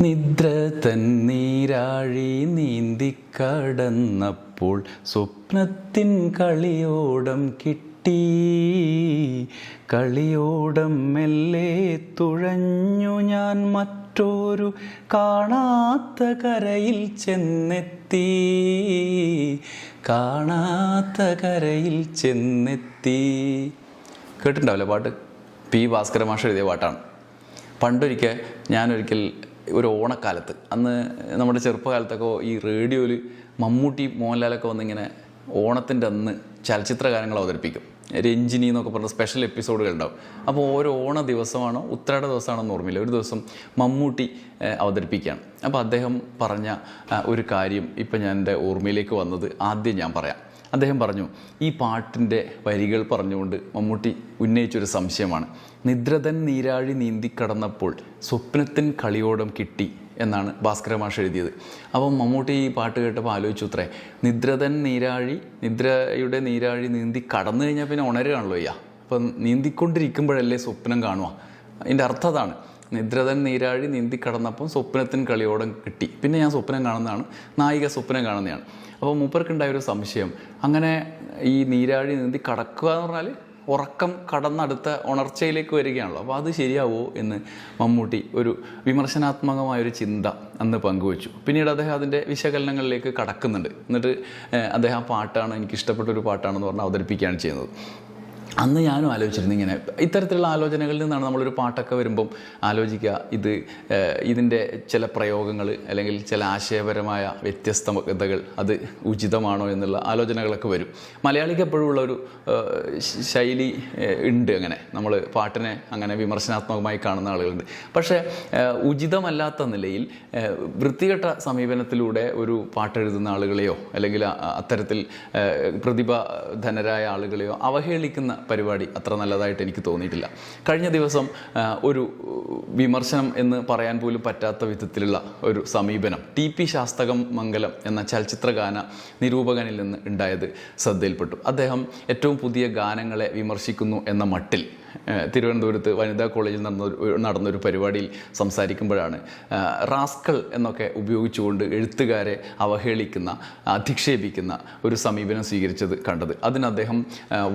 നിദ്ര തന്നീരാഴി നീന്തിക്കടന്നപ്പോൾ സ്വപ്നത്തിൻ കളിയോടം കിട്ടി. കളിയോടം മെല്ലെ തുഴഞ്ഞു ഞാൻ മറ്റൊരു കാണാത്ത കരയിൽ ചെന്നെത്തി. കാണാത്ത കരയിൽ ചെന്നെത്തി. കേട്ടിട്ടുണ്ടാവില്ലേ പാട്ട്? പി. ഭാസ്കര മാഷ് എഴുതിയ പാട്ടാണ്. പണ്ടൊരിക്കൽ ഞാനൊരിക്കൽ ഒരു ഓണക്കാലത്ത്. അന്ന് നമ്മുടെ ചെറുപ്പകാലത്തൊക്കെ ഈ റേഡിയോയിൽ മമ്മൂട്ടി മോഹൻലാലൊക്കെ വന്നിങ്ങനെ ഓണത്തിന്റെ അന്ന് ചലച്ചിത്ര ഗാനങ്ങൾ അവതരിപ്പിക്കും. രഞ്ജിനി എന്നൊക്കെ പറഞ്ഞ സ്പെഷ്യൽ എപ്പിസോഡുകൾ ഉണ്ടാവും. അപ്പോൾ ഓരോ ഓണ ദിവസമാണോ ഉത്രാട ദിവസമാണോ ഓർമ്മയില്ല. ഒരു ദിവസം മമ്മൂട്ടി അവതരിപ്പിക്കുകയാണ്. അപ്പോൾ അദ്ദേഹം പറഞ്ഞ ഒരു കാര്യം ഇപ്പം ഞാൻ എന്റെ ഓർമ്മയിലേക്ക് വന്നത് ആദ്യം ഞാൻ പറയാം. അദ്ദേഹം പറഞ്ഞു ഈ പാട്ടിന്റെ വരികൾ പറഞ്ഞുകൊണ്ട് മമ്മൂട്ടി ഉന്നയിച്ചൊരു സംശയമാണ്. നിദ്രതൻ നീരാഴി നീന്തിക്കടന്നപ്പോൾ സ്വപ്നത്തിൻ കളിയോടം കിട്ടി എന്നാണ് ഭാസ്കര മാഷ് എഴുതിയത്. അപ്പം മമ്മൂട്ടി ഈ പാട്ട് കേട്ടപ്പോൾ ആലോചിച്ചു അത്രേ. നിദ്രതൻ നീരാഴി നിദ്രയുടെ നീരാഴി നീന്തി കടന്നു കഴിഞ്ഞാൽ പിന്നെ ഉണരുകയാണല്ലോ അയ്യാ. അപ്പം നീന്തിക്കൊണ്ടിരിക്കുമ്പോഴല്ലേ സ്വപ്നം കാണുക. അതിന്റെ അർത്ഥം അതാണ്. നിദ്രതൻ നീരാഴി നീന്തി കടന്നപ്പം സ്വപ്നത്തിന് കളിയോടം കിട്ടി. പിന്നെ ഞാൻ സ്വപ്നം കാണുന്നതാണ്. നായിക സ്വപ്നം കാണുന്നതാണ്. അപ്പോൾ മൂപ്പർക്കുണ്ടായ ഒരു സംശയം. അങ്ങനെ ഈ നീരാഴി നീന്തി കടക്കുക എന്ന് പറഞ്ഞാൽ ഉറക്കം കടന്നടുത്ത ഉണർച്ചയിലേക്ക് വരികയാണല്ലോ. അപ്പോൾ അത് ശരിയാവോ എന്ന് മമ്മൂട്ടി ഒരു വിമർശനാത്മകമായൊരു ചിന്ത അന്ന് പങ്കുവച്ചു. പിന്നീട് അദ്ദേഹം അതിന്റെ വിശകലനങ്ങളിലേക്ക് കടക്കുന്നുണ്ട്. എന്നിട്ട് അദ്ദേഹം ആ പാട്ടാണ് എനിക്ക് ഇഷ്ടപ്പെട്ട ഒരു പാട്ടാണെന്ന് പറഞ്ഞ് അവതരിപ്പിക്കുകയാണ് ചെയ്യുന്നത്. അന്ന് ഞാനും ആലോചിച്ചിരുന്നു ഇങ്ങനെ. ഇത്തരത്തിലുള്ള ആലോചനകളിൽ നിന്നാണ് നമ്മളൊരു പാട്ടൊക്കെ വരുമ്പം ആലോചിക്കുക. ഇത് ഇതിന്റെ ചില പ്രയോഗങ്ങൾ അല്ലെങ്കിൽ ചില ആശയപരമായ വ്യത്യസ്തതകൾ അത് ഉചിതമാണോ എന്നുള്ള ആലോചനകളൊക്കെ വരും. മലയാളിക്ക് എപ്പോഴും ഉള്ള ഒരു ശൈലി ഉണ്ട് അങ്ങനെ. നമ്മൾ പാട്ടിനെ അങ്ങനെ വിമർശനാത്മകമായി കാണുന്ന ആളുകളുണ്ട്. പക്ഷേ ഉചിതമല്ലാത്ത നിലയിൽ വൃത്തികെട്ട സമീപനത്തിലൂടെ ഒരു പാട്ടെഴുതുന്ന ആളുകളെയോ അല്ലെങ്കിൽ അത്തരത്തിൽ പ്രതിഭാധനരായ ആളുകളെയോ അവഹേളിക്കുന്ന പരിപാടി അത്ര നല്ലതായിട്ട് എനിക്ക് തോന്നിയിട്ടില്ല. കഴിഞ്ഞ ദിവസം ഒരു വിമർശനം എന്ന് പറയാൻ പോലും പറ്റാത്ത വിധത്തിലുള്ള ഒരു സമീപനം ടി പി ശാസ്തകം മംഗലം എന്ന ചലച്ചിത്ര ഗാന നിരൂപകനിൽ നിന്ന് ഉണ്ടായത് ശ്രദ്ധയിൽപ്പെട്ടു. അദ്ദേഹം ഏറ്റവും പുതിയ ഗാനങ്ങളെ വിമർശിക്കുന്നു എന്ന മട്ടിൽ തിരുവനന്തപുരത്ത് വനിതാ കോളേജിൽ നടന്ന നടന്നൊരു പരിപാടിയിൽ സംസാരിക്കുമ്പോഴാണ് റാസ്കൾ എന്നൊക്കെ ഉപയോഗിച്ചുകൊണ്ട് എഴുത്തുകാരെ അവഹേളിക്കുന്ന അധിക്ഷേപിക്കുന്ന ഒരു സമീപനം സ്വീകരിച്ചത് കണ്ടത്. അതിന് അദ്ദേഹം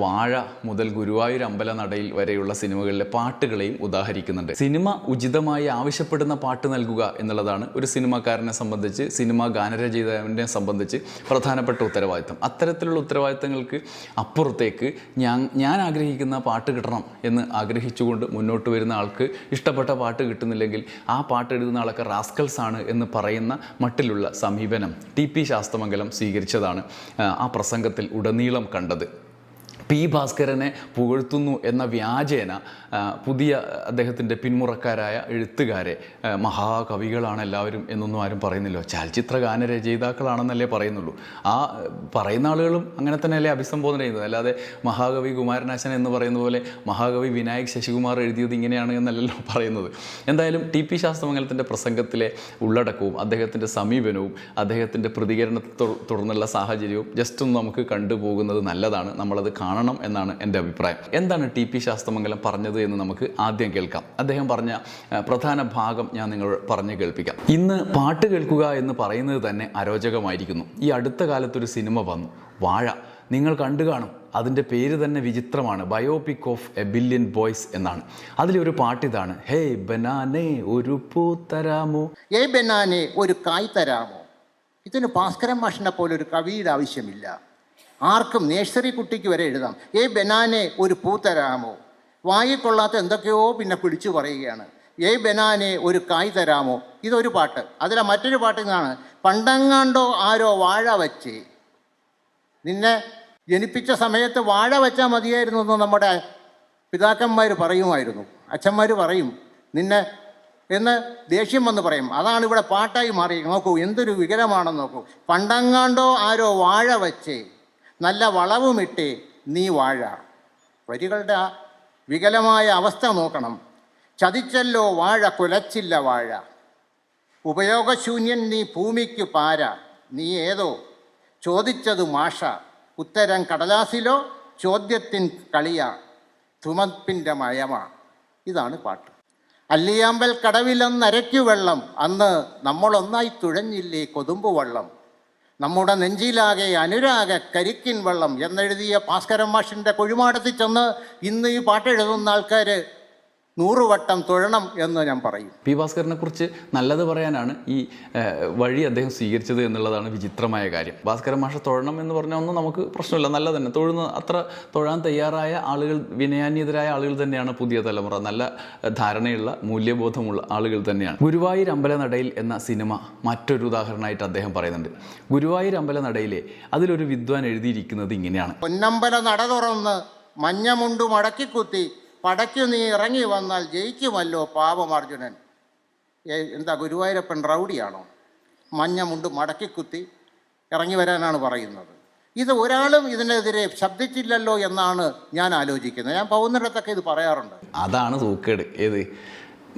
വാഴ മുതൽ ഗുരുവായൂർ അമ്പലനടയിൽ വരെയുള്ള സിനിമകളിലെ പാട്ടുകളെയും ഉദാഹരിക്കുന്നുണ്ട്. സിനിമ ഉചിതമായി ആവശ്യപ്പെടുന്ന പാട്ട് നൽകുക എന്നുള്ളതാണ് ഒരു സിനിമാക്കാരനെ സംബന്ധിച്ച് സിനിമാ ഗാനരചയിതാവിനെ സംബന്ധിച്ച് പ്രധാനപ്പെട്ട ഉത്തരവാദിത്തം. അത്തരത്തിലുള്ള ഉത്തരവാദിത്തങ്ങൾക്ക് അപ്പുറത്തേക്ക് ഞാൻ ഞാൻ ആഗ്രഹിക്കുന്ന പാട്ട് കിട്ടണം എന്ന് ആഗ്രഹിച്ചുകൊണ്ട് മുന്നോട്ട് വരുന്ന ആൾക്ക് ഇഷ്ടപ്പെട്ട പാട്ട് കിട്ടുന്നില്ലെങ്കിൽ ആ പാട്ട് എഴുതുന്ന ആളൊക്കെ റാസ്കൽസ് ആണ് എന്ന് പറയുന്ന മട്ടിലുള്ള സമീപനം ടി പി ശാസ്തമംഗലം സ്വീകരിച്ചതാണ് ആ, ആ പ്രസംഗത്തിൽ ഉടനീളം കണ്ടത്. പി ഭാസ്കരനെ പുകഴ്ത്തുന്നു എന്ന വ്യാജേന പുതിയ അദ്ദേഹത്തിന്റെ പിന്മുറക്കാരായ എഴുത്തുകാരെ മഹാകവികളാണ് എല്ലാവരും എന്നൊന്നും ആരും പറയുന്നില്ലോ ചലച്ചിത്ര ഗാന രചയിതാക്കളാണെന്നല്ലേ പറയുന്നുള്ളൂ. ആ പറയുന്ന ആളുകളും അങ്ങനെ തന്നെയല്ലേ അഭിസംബോധന ചെയ്യുന്നത്. അല്ലാതെ മഹാകവി കുമാരനാശൻ എന്ന് പറയുന്ന പോലെ മഹാകവി വിനായക് ശശികുമാർ എഴുതിയത് ഇങ്ങനെയാണ് എന്നല്ലല്ലോ പറയുന്നത്. എന്തായാലും ടി പി ശാസ്ത്രമംഗലത്തിന്റെ പ്രസംഗത്തിലെ ഉള്ളടക്കവും അദ്ദേഹത്തിന്റെ സമീപനവും അദ്ദേഹത്തിന്റെ പ്രതികരണത്തെ തുടർന്നുള്ള സാഹചര്യവും ജസ്റ്റ് ഒന്ന് നമുക്ക് കണ്ടുപോകുന്നത് നല്ലതാണ്. നമ്മളത് കാണണം എന്നാണ് എന്റെ അഭിപ്രായം. എന്താണ് ടി പി ശാസ്ത്രമംഗലം പറഞ്ഞത് എന്ന് നമുക്ക് ആദ്യം കേൾക്കാം. അദ്ദേഹം പറഞ്ഞ പ്രധാന ഭാഗം ഞാൻ നിങ്ങൾ പറഞ്ഞു കേൾപ്പിക്കാം. ഇന്ന് പാട്ട് കേൾക്കുക എന്ന് പറയുന്നത് തന്നെ അരോചകമായിരിക്കുന്നു. ഈ അടുത്ത കാലത്തൊരു സിനിമ വന്നു. വാഴ. നിങ്ങൾ കണ്ടു കാണും. അതിന്റെ പേര് തന്നെ വിചിത്രമാണ്. Biopic of a billion boys എന്നാണ്. അതിലൊരു പാട്ടിതാണ്. ഹേ ബനാനേ ഒരു പൂ തരാമോ? ഹേ ബനാനേ ഒരു കായ് തരാമോ? ഇതിന് ഭാസ്കരൻ മാഷിനെ പോലെ ഒരു കവിയുടെ ആവശ്യമില്ല. ആർക്കും നേഴ്സറി കുട്ടിക്ക് വരെ എഴുതാം. ഏ ബനാനെ ഒരു പൂ തരാമോ? വായിൽ കൊള്ളാത്ത എന്തൊക്കെയോ പിന്നെ പിടിച്ചു പറയുകയാണ്. ഏ ബനാനെ ഒരു കായ് തരാമോ? ഇതൊരു പാട്ട്. അതിലെ മറ്റൊരു പാട്ട് ഇതാണ്. പണ്ടങ്ങാണ്ടോ ആരോ വാഴ വച്ച്? നിന്നെ ജനിപ്പിച്ച സമയത്ത് വാഴ വെച്ചാൽ മതിയായിരുന്നു എന്ന് നമ്മുടെ പിതാക്കന്മാർ പറയുമായിരുന്നു. അച്ഛന്മാർ പറയും നിന്നെ എന്ന് ദേഷ്യം വന്ന് പറയും. അതാണ് ഇവിടെ പാട്ടായി മാറി നോക്കൂ എന്തൊരു വികലമാണെന്ന് നോക്കൂ. പണ്ടങ്ങാണ്ടോ ആരോ വാഴ വെച്ച്? നല്ല വളവുമിട്ട് നീ വാഴ. വരികളുടെ വികലമായ അവസ്ഥ നോക്കണം. ചതിച്ചല്ലോ വാഴ കുലച്ചില്ല വാഴ. ഉപയോഗശൂന്യൻ നീ ഭൂമിക്ക് പാര. നീ ഏതോ ചോദിച്ചത് മാഷ. ഉത്തരം കടലാസിലോ ചോദ്യത്തിൻ കളിയ. തുമപ്പിന്റെ മയമ. ഇതാണ് പാട്ട്. അല്ലിയാമ്പൽ കടവിലെന്നരയ്ക്കു വെള്ളം. അന്ന് നമ്മളൊന്നായി തുഴഞ്ഞില്ലേ കൊതുമ്പ് വള്ളം നമ്മുടെ നെഞ്ചിലാകെ അനുരാഗ കരിക്കിൻ വെള്ളം എന്നെഴുതിയ ഭാസ്കരൻ മാഷിന്റെ കൊഴുമാടത്തിൽ ചെന്ന് ഇന്ന് ഈ പാട്ടെഴുതുന്ന ആൾക്കാർ നൂറുവട്ടം തൊഴണം എന്ന് ഞാൻ പറയും. പി ഭാസ്കറിനെ കുറിച്ച് നല്ലത് പറയാനാണ് ഈ വഴി അദ്ദേഹം സ്വീകരിച്ചത് എന്നുള്ളതാണ് വിചിത്രമായ കാര്യം. ഭാസ്കരൻ മാഷ തൊഴണം എന്ന് പറഞ്ഞാൽ ഒന്നും നമുക്ക് പ്രശ്നമില്ല. നല്ല തന്നെ. തൊഴുന്ന അത്ര തൊഴാൻ തയ്യാറായ ആളുകൾ വിനയാന്യതരായ ആളുകൾ തന്നെയാണ് പുതിയ തലമുറ. നല്ല ധാരണയുള്ള മൂല്യബോധമുള്ള ആളുകൾ തന്നെയാണ്. ഗുരുവായൂർ അമ്പലനടയിൽ എന്ന സിനിമ മറ്റൊരു ഉദാഹരണമായിട്ട് അദ്ദേഹം പറയുന്നുണ്ട്. ഗുരുവായൂർ അമ്പലനടയിലെ അതിലൊരു വിദ്വാൻ എഴുതിയിരിക്കുന്നത് ഇങ്ങനെയാണ്. പൊന്നമ്പല നട തുറന്ന് മഞ്ഞമുണ്ടു മടക്കിക്കുത്തി പടയ്ക്കു നീ ഇറങ്ങി വന്നാൽ ജയിക്കുമല്ലോ പാപമർജുനൻ അർജുനൻ. എന്താ ഗുരുവായൂരപ്പൻ റൗഡിയാണോ? മഞ്ഞ മുണ്ട് മടക്കിക്കുത്തി ഇറങ്ങി വരാനാണ് പറയുന്നത്. ഇത് ഒരാളും ഇതിനെതിരെ ശബ്ദിച്ചില്ലല്ലോ എന്നാണ് ഞാൻ ആലോചിക്കുന്നത്. ഞാൻ പോകുന്നിടത്തൊക്കെ ഇത് പറയാറുണ്ട്. അതാണ് സൂക്കേട്. ഏത്?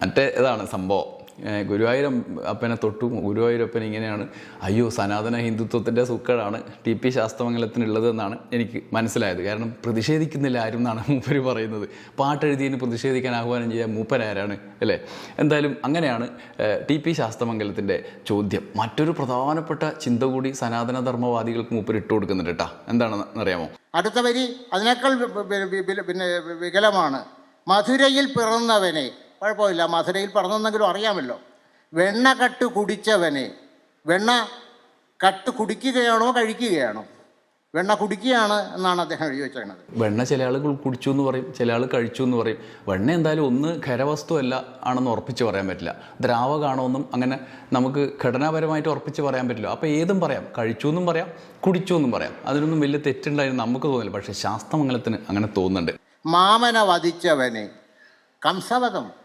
മറ്റേ ഇതാണ് സംഭവം. ഗുരുവായൂരം അപ്പനെ തൊട്ടു. ഗുരുവായൂരപ്പൻ ഇങ്ങനെയാണ് അയ്യോ സനാതന ഹിന്ദുത്വത്തിന്റെ സൂക്കേടാണ് ടി പി ശാസ്ത്രമംഗലത്തിനുള്ളത് എന്നാണ് എനിക്ക് മനസ്സിലായത്. കാരണം പ്രതിഷേധിക്കുന്നില്ല ആരും എന്നാണ് മൂപ്പര് പറയുന്നത്. പാട്ടെഴുതിയതിന് പ്രതിഷേധിക്കാൻ ആഹ്വാനം ചെയ്യാൻ മൂപ്പരാരാണ് അല്ലേ? എന്തായാലും അങ്ങനെയാണ് ടി പി ശാസ്ത്രമംഗലത്തിന്റെ ചോദ്യം. മറ്റൊരു പ്രധാനപ്പെട്ട ചിന്ത കൂടി സനാതനധർമ്മവാദികൾക്ക് മൂപ്പര് ഇട്ട് കൊടുക്കുന്നുണ്ട് കേട്ടോ. എന്താണെന്ന് അറിയാമോ? അടുത്ത വരി അതിനേക്കാൾ പിന്നെ വികലമാണ്. മധുരയിൽ പിറന്നവനെ കുഴപ്പമില്ല. മധുരയിൽ പറഞ്ഞെന്നെങ്കിലും അറിയാമല്ലോ. വെണ്ണ കട്ട് കുടിച്ചവനെ വെണ്ണ കട്ട് കുടിക്കുകയാണോ കഴിക്കുകയാണോ? വെണ്ണ കുടിക്കുകയാണ് എന്നാണ് അദ്ദേഹം എഴുതി വെച്ചേക്കണത് വെണ്ണ ചില ആളുകൾ കുടിച്ചു എന്ന് പറയും ചില ആൾ കഴിച്ചു എന്ന് പറയും. വെണ്ണ എന്തായാലും ഒന്ന് ഖരവസ്തു അല്ല ആണെന്ന് ഉറപ്പിച്ച് പറയാൻ പറ്റില്ല. ദ്രാവകമാണോ എന്നും അങ്ങനെ നമുക്ക് ഘടനാപരമായിട്ട് ഉറപ്പിച്ച് പറയാൻ പറ്റില്ല. അപ്പോൾ ഏതും പറയാം. കഴിച്ചു എന്നും പറയാം കുടിച്ചു എന്നും പറയാം. അതിനൊന്നും വലിയ തെറ്റുണ്ടായിരുന്നു നമുക്ക് തോന്നില്ല. പക്ഷേ ശാസ്ത്രമംഗലത്തിന് അങ്ങനെ തോന്നുന്നുണ്ട്. മാമന വധിച്ചവനെ കംസവധം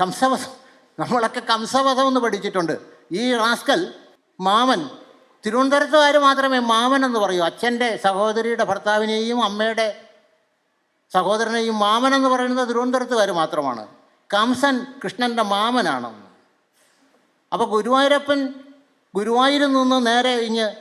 കംസവധം. നമ്മളൊക്കെ കംസവധം എന്ന് പഠിച്ചിട്ടുണ്ട്. ഈ റാസ്കൽ മാമൻ തിരുവനന്തപുരത്തുകാർ മാത്രമേ മാമൻ എന്ന് പറയൂ. അച്ഛന്റെ സഹോദരിയുടെ ഭർത്താവിനെയും അമ്മയുടെ സഹോദരനെയും മാമൻ എന്ന് പറയുന്നത് തിരുവനന്തപുരത്തുകാർ മാത്രമാണ്. കംസൻ കൃഷ്ണന്റെ മാമനാണ്. അപ്പോൾ ഗുരുവായൂരപ്പൻ ഗുരുവായൂരിൽ നിന്ന് നേരെ ഇഞ്ഞ്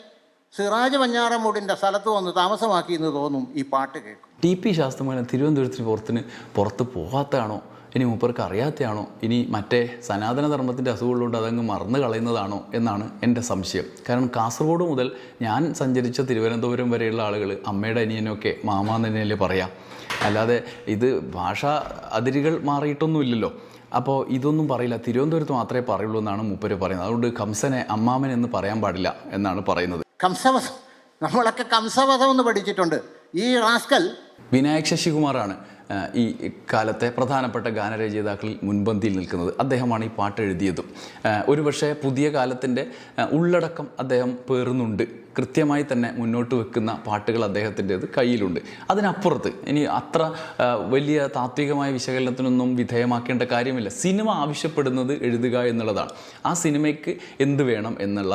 സിറാജ് പഞ്ഞാറമൂടിന്റെ സ്ഥലത്ത് വന്ന് താമസമാക്കി എന്ന് തോന്നും ഈ പാട്ട് കേൾക്കും. ടി പി ശാസ്ത്രമംഗലം തിരുവനന്തപുരത്തിന് പുറത്തിന് പുറത്ത് പോകാത്തതാണോ? ഇനി മൂപ്പർക്ക് അറിയാത്തതാണോ ഇനി മറ്റേ സനാതന ധർമ്മത്തിന്റെ അസുഖമുള്ളതുകൊണ്ട് അതങ്ങ് മറന്നു കളയുന്നതാണോ എന്നാണ് എന്റെ സംശയം. കാരണം കാസർഗോഡ് മുതൽ ഞാൻ സഞ്ചരിച്ച തിരുവനന്തപുരം വരെയുള്ള ആളുകൾ അമ്മയുടെ അനിയനൊക്കെ മാമാന്ന് തന്നെയല്ലേ പറയാം. അല്ലാതെ ഇത് ഭാഷ അതിരുകൾ മാറിയിട്ടൊന്നുമില്ലല്ലോ. അപ്പോൾ ഇതൊന്നും പറയില്ല. തിരുവനന്തപുരത്ത് മാത്രമേ പറയുള്ളൂ എന്നാണ് മൂപ്പര് പറയുന്നത്. അതുകൊണ്ട് കംസനെ അമ്മാമൻ എന്ന് പറയാൻ പാടില്ല എന്നാണ് പറയുന്നത്. കംസവധം. നമ്മളൊക്കെ കംസവധം എന്ന് പഠിച്ചിട്ടുണ്ട്. ഈ റാസ്കൽ വിനായക് ശശികുമാറാണ്. ഈ കാലത്തെ പ്രധാനപ്പെട്ട ഗാനരചയിതാക്കളിൽ മുൻപന്തിയിൽ നിൽക്കുന്നത്. അദ്ദേഹമാണ് ഈ പാട്ട് എഴുതിയതും ഒരുപക്ഷെ പുതിയ കാലത്തിന്റെ ഉള്ളടക്കം അദ്ദേഹം പേറുന്നുണ്ട്. കൃത്യമായി തന്നെ മുന്നോട്ട് വെക്കുന്ന പാട്ടുകൾ അദ്ദേഹത്തിന്റെത് കയ്യിലുണ്ട്. അതിനപ്പുറത്ത് ഇനി അത്ര വലിയ താത്വികമായ വിശകലനത്തിനൊന്നും വിധേയമാക്കേണ്ട കാര്യമില്ല. സിനിമ ആവശ്യപ്പെടുന്നത് എഴുതുക എന്നുള്ളതാണ്. ആ സിനിമയ്ക്ക് എന്ത് വേണം എന്നുള്ള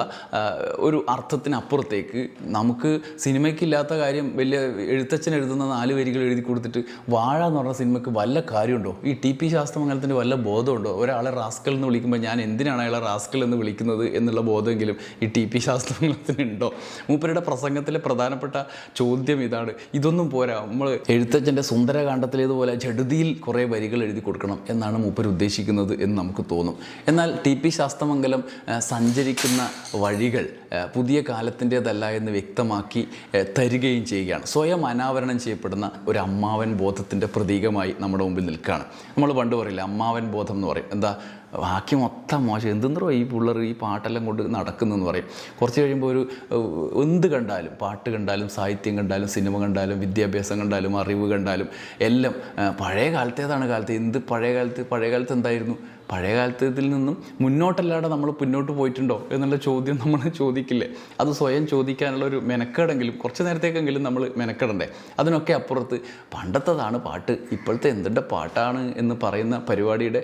ഒരു അർത്ഥത്തിനപ്പുറത്തേക്ക് നമുക്ക് സിനിമയ്ക്കില്ലാത്ത കാര്യം വലിയ എഴുത്തച്ഛൻ എഴുതുന്ന നാല് വരികൾ എഴുതി കൊടുത്തിട്ട് വാഴ എന്ന് പറഞ്ഞ സിനിമയ്ക്ക് വല്ല കാര്യമുണ്ടോ? ഈ ടി പി ശാസ്ത്രമംഗലത്തിന്റെ വല്ല ബോധമുണ്ടോ? ഒരാളെ റാസ്കൽ എന്ന് വിളിക്കുമ്പോൾ ഞാൻ എന്തിനാണ് അയാളെ റാസ്കൽ എന്ന് വിളിക്കുന്നത് എന്നുള്ള ബോധമെങ്കിലും ഈ ടി പി ശാസ്ത്രമംഗലത്തിന് ഉണ്ടോ മൂപ്പരുടെ പ്രസംഗത്തിലെ പ്രധാനപ്പെട്ട ചോദ്യം ഇതാണ്. ഇതൊന്നും പോരാ. നമ്മൾ എഴുത്തച്ഛന്റെ സുന്ദരകാന്ഡത്തിലേതുപോലെ ജഡുതിയിൽ കുറേ വരികൾ എഴുതി കൊടുക്കണം എന്നാണ് മൂപ്പർ ഉദ്ദേശിക്കുന്നത് എന്ന് നമുക്ക് തോന്നും. എന്നാൽ ടി പി ശാസ്ത്രമംഗലം സഞ്ചരിക്കുന്ന വഴികൾ പുതിയ കാലത്തിന്റെതല്ല എന്ന് വ്യക്തമാക്കി തരികയും ചെയ്യുകയാണ്. സ്വയം അനാവരണം ചെയ്യപ്പെടുന്ന ഒരു അമ്മാവൻ ബോധത്തിന്റെ പ്രതീകമായി നമ്മുടെ മുമ്പിൽ നിൽക്കുകയാണ്. നമ്മൾ പണ്ട് പറയില്ല അമ്മാവൻ ബോധം എന്ന് പറയും. എന്താ? ബാക്കി മൊത്തം മോശം. എന്തെന്നോ ഈ പിള്ളേർ ഈ പാട്ടെല്ലാം കൊണ്ട് നടക്കുന്നതെന്ന് പറയും. കുറച്ച് കഴിയുമ്പോൾ ഒരു എന്ത് കണ്ടാലും പാട്ട് കണ്ടാലും സാഹിത്യം കണ്ടാലും സിനിമ കണ്ടാലും വിദ്യാഭ്യാസം കണ്ടാലും അറിവ് കണ്ടാലും എല്ലാം പഴയ കാലത്തേതാണ് കാലത്ത്. എന്ത് പഴയ കാലത്ത് പഴയ കാലത്ത് എന്തായിരുന്നു? പഴയ കാലത്തിൽ നിന്നും മുന്നോട്ടല്ലാതെ നമ്മൾ മുന്നോട്ട് പോയിട്ടുണ്ടോ എന്നുള്ള ചോദ്യം നമ്മൾ ചോദിക്കില്ലേ? അത് സ്വയം ചോദിക്കാനുള്ള ഒരു മെനക്കേടെങ്കിലും കുറച്ച് നേരത്തേക്കെങ്കിലും നമ്മൾ മെനക്കെടണ്ടേ? അതിനൊക്കെ അപ്പുറത്ത് പണ്ടത്തതാണ് പാട്ട് ഇപ്പോഴത്തെ എന്തിന്റെ പാട്ടാണ് എന്ന് പറയുന്ന പരിപാടിയുടെ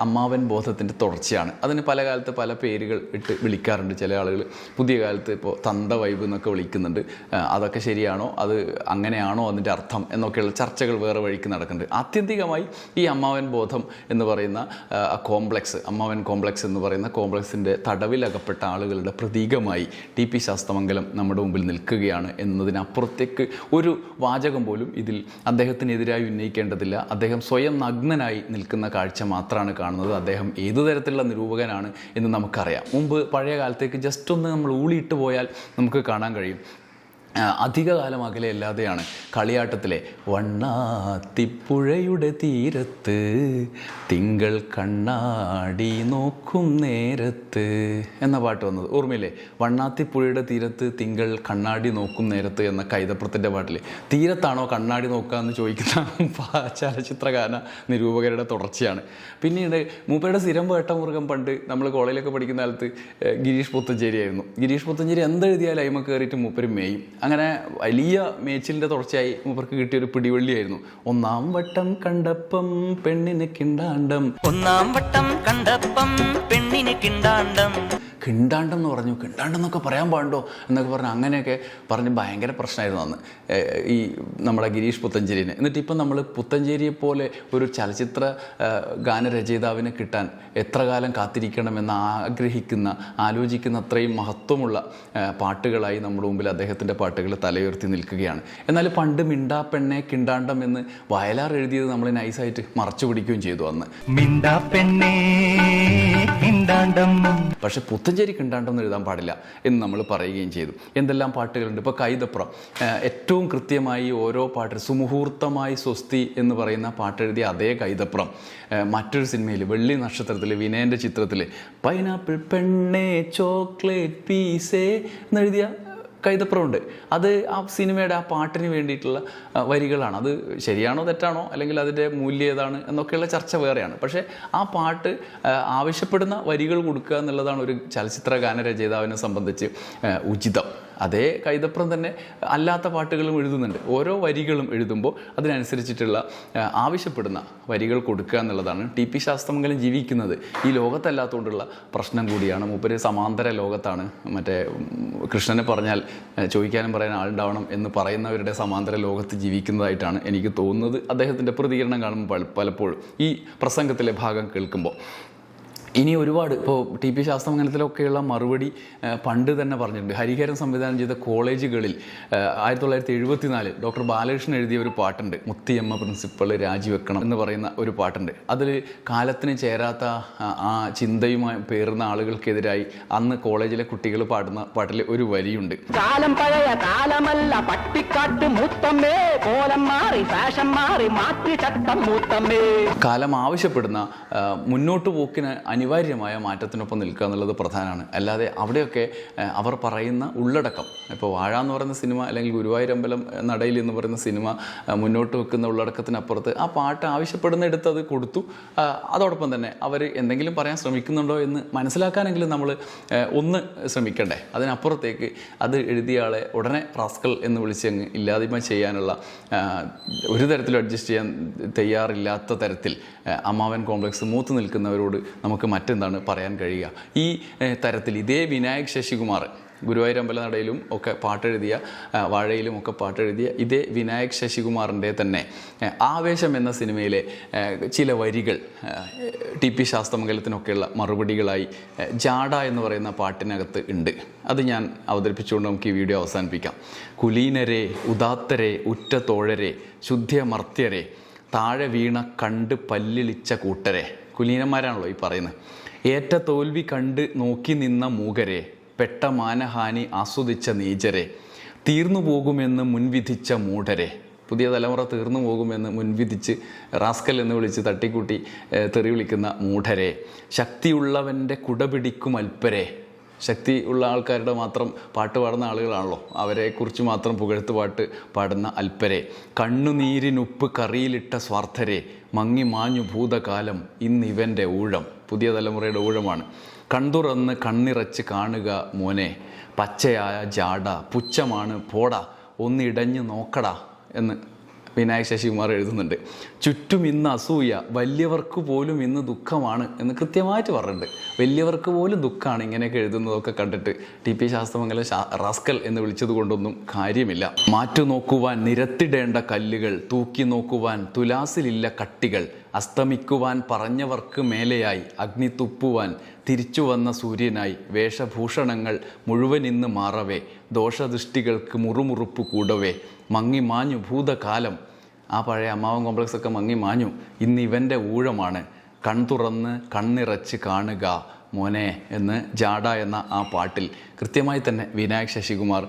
അമ്മാവൻ ബോധത്തിന്റെ തുടർച്ചയാണ്. അതിന് പല കാലത്ത് പല പേരുകൾ ഇട്ട് വിളിക്കാറുണ്ട് ചില ആളുകൾ. പുതിയ കാലത്ത് ഇപ്പോൾ തന്ത വൈബ് എന്നൊക്കെ വിളിക്കുന്നുണ്ട്. അതൊക്കെ ശരിയാണോ? അത് അങ്ങനെയാണോ അതിന്റെ അർത്ഥം എന്നൊക്കെയുള്ള ചർച്ചകൾ വേറെ വഴിക്ക് നടക്കുന്നുണ്ട്. ആത്യന്തികമായി ഈ അമ്മാവൻ ബോധം എന്ന് പറയുന്ന കോംപ്ലക്സ് അമ്മാവൻ കോംപ്ലക്സ് എന്ന് പറയുന്ന കോംപ്ലക്സിന്റെ തടവിലകപ്പെട്ട ആളുകളുടെ പ്രതീകമായി ടി പി ശാസ്തമംഗലം നമ്മുടെ മുമ്പിൽ നിൽക്കുകയാണ് എന്നതിനപ്പുറത്തേക്ക് ഒരു വാചകം പോലും ഇതിൽ അദ്ദേഹത്തിനെതിരായി ഉന്നയിക്കേണ്ടതില്ല. അദ്ദേഹം സ്വയം നഗ്നനായി നിൽക്കുന്ന കാഴ്ച മാത്രമാണ് കാണുന്നത്. അദ്ദേഹം ഏതു തരത്തിലുള്ള നിരൂപകനാണ് എന്ന് നമുക്കറിയാം. മുമ്പ് പഴയ കാലത്തേക്ക് ജസ്റ്റ് ഒന്ന് നമ്മൾ ഊളിയിട്ട് പോയാൽ നമുക്ക് കാണാൻ കഴിയും. ആ, അധികകാലം അകലെ അല്ലാതെയാണ്. കളിയാട്ടത്തിലെ വണ്ണാത്തിപ്പുഴയുടെ തീരത്ത് തിങ്കൾ കണ്ണാടി നോക്കും നേരത്ത് എന്ന പാട്ട് വന്നത്. ഓർമ്മയില്ലേ? വണ്ണാത്തിപ്പുഴയുടെ തീരത്ത് തിങ്കൾ കണ്ണാടി നോക്കും നേരത്ത് എന്ന കൈതപ്പുറത്തിന്റെ പാട്ടിൽ തീരത്താണോ കണ്ണാടി നോക്കുക എന്ന് ചോദിക്കുന്ന ചലച്ചിത്രഗാന നിരൂപകരുടെ തുടർച്ചയാണ്. പിന്നീട് മൂപ്പയുടെ സ്ഥിരം വേട്ടമുറുകം പണ്ട് നമ്മൾ കോളേജിലൊക്കെ പഠിക്കുന്ന കാലത്ത് ഗിരീഷ് പുത്തഞ്ചേരി ആയിരുന്നു ഗിരീഷ് പുത്തഞ്ചേരി എന്തെഴുതിയാലും അയിമ കയറിയിട്ട് മൂപ്പര് മേയും. അങ്ങനെ വലിയ മേച്ചിലിന്റെ തുടർച്ചയായി മൂപ്പർക്ക് കിട്ടിയൊരു പിടിവള്ളിയായിരുന്നു. ഒന്നാം വട്ടം കണ്ടപ്പം പെണ്ണിന് കിണ്ടാണ്ടം. ഒന്നാം വട്ടം കണ്ടപ്പം പെണ്ണിന് കിണ്ടാണ്ടം. കിണ്ടാണ്ടം എന്ന് പറഞ്ഞു. കിണ്ടാണ്ടം എന്നൊക്കെ പറയാൻ പാടുണ്ടോ എന്നൊക്കെ പറഞ്ഞ് അങ്ങനെയൊക്കെ പറഞ്ഞ് ഭയങ്കര പ്രശ്നമായിരുന്നു അന്ന്. ഈ നമ്മുടെ ഗിരീഷ് പുത്തഞ്ചേരിനെ. എന്നിട്ട് ഇപ്പം നമ്മൾ പുത്തഞ്ചേരിയെ പോലെ ഒരു ചലച്ചിത്ര ഗാനരചയിതാവിനെ കിട്ടാൻ എത്ര കാലം കാത്തിരിക്കണമെന്ന് ആഗ്രഹിക്കുന്ന ആലോചിക്കുന്ന അത്രയും മഹത്വമുള്ള പാട്ടുകളായി നമ്മുടെ മുമ്പിൽ അദ്ദേഹത്തിന്റെ പാട്ടുകൾ തലയുയർത്തി നിൽക്കുകയാണ്. എന്നാൽ പണ്ട് മിണ്ടാ പെണ്ണെ കിണ്ടാണ്ടം എന്ന് വയലാർ എഴുതിയത് നമ്മൾ നൈസായിട്ട് മറച്ചു പിടിക്കുകയും ചെയ്തു അന്ന്. മിണ്ടാ പെണ്ണേ കിണ്ടാണ്ടം. പക്ഷെ പുത്തഞ്ചേരി കിണ്ടാണ്ടൊന്നും എഴുതാൻ പാടില്ല എന്ന് നമ്മൾ പറയുകയും ചെയ്തു. എന്തെല്ലാം പാട്ടുകളുണ്ട്? ഇപ്പോൾ കൈതപ്രം ഏറ്റവും കൃത്യമായി ഓരോ പാട്ട് സുമുഹൂർത്തമായി സ്വസ്തി എന്ന് പറയുന്ന പാട്ടെഴുതിയ അതേ കൈതപ്രം. മറ്റൊരു സിനിമയിൽ വെള്ളി നക്ഷത്രത്തിൽ വിനയന്റെ ചിത്രത്തിൽ പൈനാപ്പിൾ പെണ്ണേ ചോക്ലേറ്റ് പീസേ എന്നെഴുതിയ കൈതപ്രമുണ്ട്. അത് ആ സിനിമയുടെ ആ പാട്ടിന് വേണ്ടിയിട്ടുള്ള വരികളാണ്. അത് ശരിയാണോ തെറ്റാണോ അല്ലെങ്കിൽ അതിന്റെ മൂല്യം ഏതാണ് എന്നൊക്കെയുള്ള ചർച്ച വേറെയാണ്. പക്ഷേ ആ പാട്ട് ആവശ്യപ്പെടുന്ന വരികൾ കൊടുക്കുക എന്നുള്ളതാണ് ഒരു ചലച്ചിത്ര ഗാനരചയിതാവിനെ സംബന്ധിച്ച് ഉചിതം. അതേ കൈതപ്രം തന്നെ അല്ലാത്ത പാട്ടുകളും എഴുതുന്നുണ്ട്. ഓരോ വരികളും എഴുതുമ്പോൾ അതിനനുസരിച്ചിട്ടുള്ള ആവശ്യപ്പെടുന്ന വരികൾ കൊടുക്കുക എന്നുള്ളതാണ് ടി പി ശാസ്ത്രമംഗലം ജീവിക്കുന്നത്. ഈ ലോകത്തല്ലാത്തതുകൊണ്ടുള്ള പ്രശ്നം കൂടിയാണ്. മൂപ്പര് സമാന്തര ലോകത്താണ്. മറ്റേ കൃഷ്ണനെ പറഞ്ഞാൽ ചോദിക്കാനും പറയാൻ ആളുണ്ടാവണം എന്ന് പറയുന്നവരുടെ സമാന്തര ലോകത്ത് ജീവിക്കുന്നതായിട്ടാണ് എനിക്ക് തോന്നുന്നത്. അദ്ദേഹത്തിന്റെ പ്രതികരണം കാണുമ്പോൾ പല- പലപ്പോഴും ഈ പ്രസംഗത്തിലെ ഭാഗം കേൾക്കുമ്പോൾ. ഇനി ഒരുപാട് ഇപ്പോൾ ടി പി ശാസ്ത്രമംഗലത്തിലൊക്കെയുള്ള മറുപടി പണ്ട് തന്നെ പറഞ്ഞിട്ടുണ്ട്. ഹരിഹരൻ സംവിധാനം ചെയ്ത കോളേജുകളിൽ ആയിരത്തി തൊള്ളായിരത്തി എഴുപത്തി നാല് ഡോക്ടർ ബാലകൃഷ്ണൻ എഴുതിയ ഒരു പാട്ടുണ്ട്. മുത്തിയമ്മ പ്രിൻസിപ്പൾ രാജിവെക്കണം എന്ന് പറയുന്ന ഒരു പാട്ടുണ്ട്. അതിൽ കാലത്തിന് ചേരാത്ത ആ, ആ ചിന്തയുമായി പേറുന്ന ആളുകൾക്കെതിരായി അന്ന് കോളേജിലെ കുട്ടികൾ പാടുന്ന പാട്ടിൽ ഒരു വരിയുണ്ട്. കാലം പഴയ കാലമല്ല പട്ടിക്കാട്ട് മൂത്തമ്മേ. കോലം മാറി ഫാഷൻ മാറി മാറ്റി ചട്ടം മൂത്തമ്മേ. കാലം ആവശ്യപ്പെടുന്ന മുന്നോട്ട് പോക്കിന് അനിവാര്യമായ മാറ്റത്തിനൊപ്പം നിൽക്കുക എന്നുള്ളത് പ്രധാനമാണ്. അല്ലാതെ അവിടെയൊക്കെ അവർ പറയുന്ന ഉള്ളടക്കം ഇപ്പോൾ വാഴ എന്ന് പറയുന്ന സിനിമ അല്ലെങ്കിൽ ഗുരുവായൂരമ്പലം നടയിൽ എന്ന് പറയുന്ന സിനിമ മുന്നോട്ട് വെക്കുന്ന ഉള്ളടക്കത്തിനപ്പുറത്ത് ആ പാട്ട് ആവശ്യപ്പെടുന്നിടത്ത് അത് കൊടുത്തു. അതോടൊപ്പം തന്നെ അവർ എന്തെങ്കിലും പറയാൻ ശ്രമിക്കുന്നുണ്ടോ എന്ന് മനസ്സിലാക്കാനെങ്കിലും നമ്മൾ ഒന്ന് ശ്രമിക്കണ്ടേ. അതിനപ്പുറത്തേക്ക് അത് എഴുതിയ ആളെ ഉടനെ റാസ്കൽ എന്ന് വിളിച്ച് അങ്ങ് ഇല്ലായ്മ ചെയ്യാനുള്ള ഒരു തരത്തിലും അഡ്ജസ്റ്റ് ചെയ്യാൻ തയ്യാറില്ലാത്ത തരത്തിൽ അമ്മാവൻ കോംപ്ലക്സ് മൂത്ത് നിൽക്കുന്നവരോട് നമുക്ക് മറ്റെന്താണ് പറയാൻ കഴിയുക? ഈ തരത്തിൽ ഇതേ വിനായക് ശശികുമാർ ഗുരുവായൂർ അമ്പലനടയിലും ഒക്കെ പാട്ടെഴുതിയ വാഴയിലും ഒക്കെ പാട്ടെഴുതിയ ഇതേ വിനായക് ശശികുമാറിന്റെ തന്നെ ആവേശം എന്ന സിനിമയിലെ ചില വരികൾ ടി പി ശാസ്ത്രമംഗലത്തിനൊക്കെയുള്ള മറുപടികളായി ജാഡ എന്ന് പറയുന്ന പാട്ടിനകത്ത് ഉണ്ട്. അത് ഞാൻ അവതരിപ്പിച്ചുകൊണ്ട് നമുക്ക് ഈ വീഡിയോ അവസാനിപ്പിക്കാം. കുലീനരെ ഉദാത്തരെ ഉറ്റ തോഴരെ ശുദ്ധ്യമർത്യരെ താഴെ വീണ കണ്ട് പല്ലിളിച്ച കൂട്ടരെ. കുലീനന്മാരാണല്ലോ ഈ പറയുന്നത്. ഏറ്റ തോൽവി കണ്ട് നോക്കി നിന്ന മൂകരെ പെട്ട മാനഹാനി ആസ്വദിച്ച നീചരെ തീർന്നു പോകുമെന്ന് മുൻവിധിച്ച മൂഢരെ. പുതിയ തലമുറ തീർന്നു പോകുമെന്ന് മുൻവിധിച്ച് റാസ്കൽ എന്ന് വിളിച്ച് തട്ടിക്കൂട്ടി തെറി വിളിക്കുന്ന മൂഢരെ. ശക്തിയുള്ളവന്റെ കുടപിടിക്കും അൽപ്പരെ ശക്തി ഉള്ള ആൾക്കാരുടെ മാത്രം പാട്ട് പാടുന്ന ആളുകളാണല്ലോ. അവരെക്കുറിച്ച് മാത്രം പുകഴ്ത്ത് പാട്ട് പാടുന്ന അൽപ്പരെ. കണ്ണുനീരിനുപ്പ് കറിയിലിട്ട സ്വാർത്ഥരെ മങ്ങി മാഞ്ഞു ഭൂതകാലം ഇന്നിവന്റെ ഊഴം. പുതിയ തലമുറയുടെ ഊഴമാണ്. കൺതുറന്ന് കണ്ണിറച്ച് കാണുക മോനെ പച്ചയായ ജാട പുച്ഛമാണ് പോടാ ഒന്നിടഞ്ഞു നോക്കടാ എന്ന് വിനായക് ശശികുമാർ എഴുതുന്നുണ്ട്. ചുറ്റും ഇന്ന് അസൂയ വലിയവർക്ക് പോലും ഇന്ന് ദുഃഖമാണ് എന്ന് കൃത്യമായിട്ട് പറഞ്ഞിട്ടുണ്ട്. വലിയവർക്ക് പോലും ദുഃഖമാണ് ഇങ്ങനെയൊക്കെ എഴുതുന്നതൊക്കെ കണ്ടിട്ട് ടി പി ശാസ്ത്രമംഗലം റാസ്കൽ എന്ന് വിളിച്ചത് കൊണ്ടൊന്നും കാര്യമില്ല. മാറ്റു നോക്കുവാൻ നിരത്തിടേണ്ട കല്ലുകൾ തൂക്കി നോക്കുവാൻ തുലാസിലില്ല കട്ടികൾ അസ്തമിക്കുവാൻ പറഞ്ഞവർക്ക് മേലെയായി അഗ്നി തുപ്പുവാൻ തിരിച്ചു വന്ന സൂര്യനായി വേഷഭൂഷണങ്ങൾ മുഴുവൻ ഇന്ന് മാറവേ ദോഷദൃഷ്ടികൾക്ക് മുറുമുറുപ്പ് കൂടവേ മങ്ങി മാഞ്ഞു ഭൂതകാലം. ആ പഴയ അമ്മാവൻ കോംപ്ലക്സ് ഒക്കെ മങ്ങി മാഞ്ഞു. ഇന്ന് ഇവന്റെ ഊഴമാണ്. കൺതുറന്ന് കണ്ണിറച്ച് കാണുക. മോനെ എന്ന് ജാഡ എന്ന ആ പാട്ടിൽ കൃത്യമായി തന്നെ വിനായക് ശശികുമാർ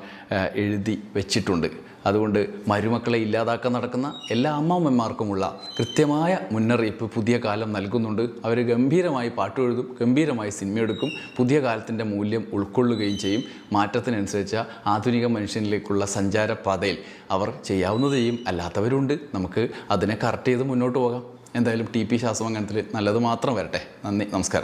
എഴുതി വെച്ചിട്ടുണ്ട്. അതുകൊണ്ട് മരുമക്കളെ ഇല്ലാതാക്കാൻ നടക്കുന്ന എല്ലാ അമ്മാമ്മമാർക്കുമുള്ള കൃത്യമായ മുന്നറിയിപ്പ് പുതിയ കാലം നൽകുന്നുണ്ട്. അവർ ഗംഭീരമായി പാട്ട് എഴുതും ഗംഭീരമായി സിനിമ എടുക്കും പുതിയ കാലത്തിന്റെ മൂല്യം ഉൾക്കൊള്ളുകയും ചെയ്യും. മാറ്റത്തിനനുസരിച്ച ആധുനിക മനുഷ്യനിലേക്കുള്ള സഞ്ചാരപാതയിൽ അവർ ചെയ്യാവുന്നത് ചെയ്യും. അല്ലാത്തവരുണ്ട്. നമുക്ക് അതിനെ കറക്റ്റ് ചെയ്ത് മുന്നോട്ട് പോകാം. എന്തായാലും ടി പി ശാസ്ത്രമംഗലത്തിൽ നല്ലത് മാത്രം വരട്ടെ. നന്ദി നമസ്കാരം.